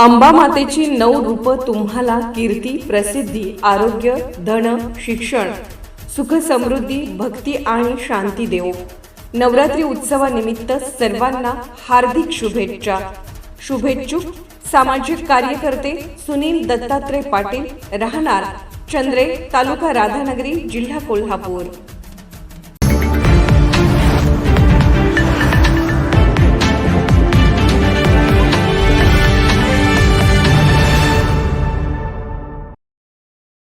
अंबा मातेची नऊ रूप तुम्हाला कीर्ती प्रसिद्धी आरोग्य धन शिक्षण सुख समृद्धी भक्ती आणि शांती देव नवरात्री उत्सवानिमित्त सर्वांना हार्दिक शुभेच्छा. शुभेच्छुक सामाजिक कार्यकर्ते सुनील दत्तात्रय पाटील राहणार चंद्रे तालुका राधानगरी जिल्हा कोल्हापूर.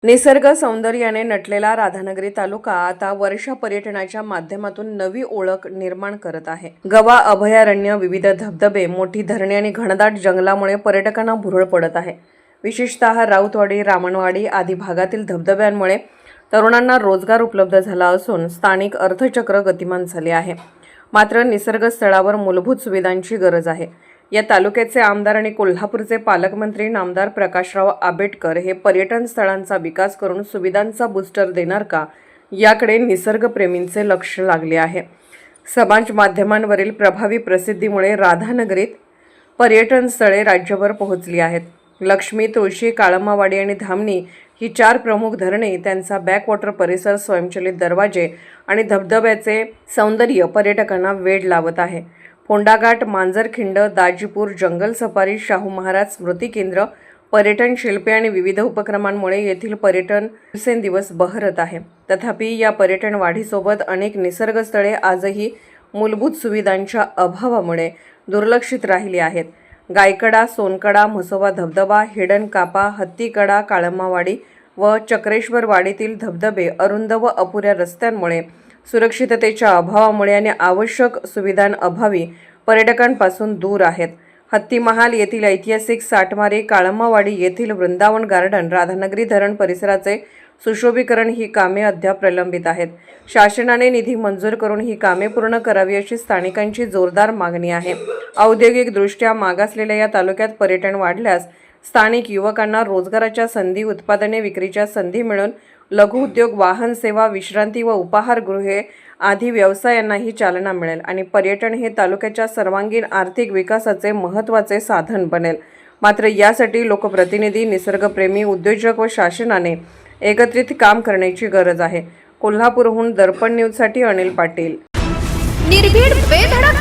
निसर्ग सौंदर्याने नटलेला राधानगरी तालुका आता वर्षा पर्यटनाच्या माध्यमातून नवी ओळख निर्माण करत आहे. गवा अभयारण्य विविध धबधबे मोठी धरणे आणि घनदाट जंगलामुळे पर्यटकांना भुरळ पडत आहे. विशेषतः राऊतवाडी रामणवाडी आदी भागातील धबधब्यांमुळे तरुणांना रोजगार उपलब्ध झाला असून स्थानिक अर्थचक्र गतिमान झाले आहे. मात्र निसर्ग स्थळावर मूलभूत सुविधांची गरज आहे. या तालुक्याचे आमदार आणि कोल्हापूरचे पालकमंत्री नामदार प्रकाशराव आंबेडकर हे पर्यटन स्थळांचा विकास करून सुविधांचा बूस्टर देणार का? याकडे निसर्गप्रेमींचे लक्ष लागले आहे. समाज माध्यमांवरील प्रभावी प्रसिद्धीमुळे राधानगरीत पर्यटन स्थळे राज्यभर पोहोचली आहेत. लक्ष्मी तुळशी काळमावाडी आणि धामणी ही चार प्रमुख धरणे त्यांचा बॅकवॉटर परिसर स्वयंचलित दरवाजे आणि धबधब्याचे सौंदर्य पर्यटकांना वेड लावत आहे. कोंडाघाट मांजरखिंड दाजीपूर जंगल सफारी शाहू महाराज स्मृती केंद्र पर्यटन शिल्पे आणि विविध उपक्रमांमुळे येथील पर्यटन दिवसेंदिवस बहरत आहे. तथापि या पर्यटन वाढीसोबत अनेक निसर्गस्थळे आजही मूलभूत सुविधांच्या अभावामुळे दुर्लक्षित राहिली आहेत. गायकडा सोनकडा म्हसोबा धबधबा हिडन कापा हत्तीकडा काळम्मावाडी व चक्रेश्वर वाडीतील धबधबे अरुंद व अपुऱ्या रस्त्यांमुळे सुरक्षिततेच्या अभावामुळे आणि आवश्यक सुविधांअभावी पर्यटकांपासून दूर आहेत. हत्तीमहाल येथील ऐतिहासिक साठमारी काळमावाडी येथील वृंदावन गार्डन राधानगरी धरण परिसराचे सुशोभीकरण ही कामे अद्याप प्रलंबित आहेत. शासनाने निधी मंजूर करून ही कामे पूर्ण करावी अशी स्थानिकांची जोरदार मागणी आहे. औद्योगिकदृष्ट्या मागासलेल्या या तालुक्यात पर्यटन वाढल्यास स्थानिक युवकांना रोजगाराच्या संधी उत्पादने विक्रीच्या संधी मिळून लघुउद्योग वाहन सेवा विश्रांती व उपाहारगृहे आदी व्यवसायांनाही चालना मिळेल आणि पर्यटन हे तालुक्याच्या सर्वांगीण आर्थिक विकासाचे महत्त्वाचे साधन बनेल. मात्र यासाठी लोकप्रतिनिधी निसर्गप्रेमी उद्योजक व शासनाने एकत्रित काम करण्याची गरज आहे. कोल्हापूरहून दर्पण न्यूजसाठी अनिल पाटील. निर्भीड बेधडक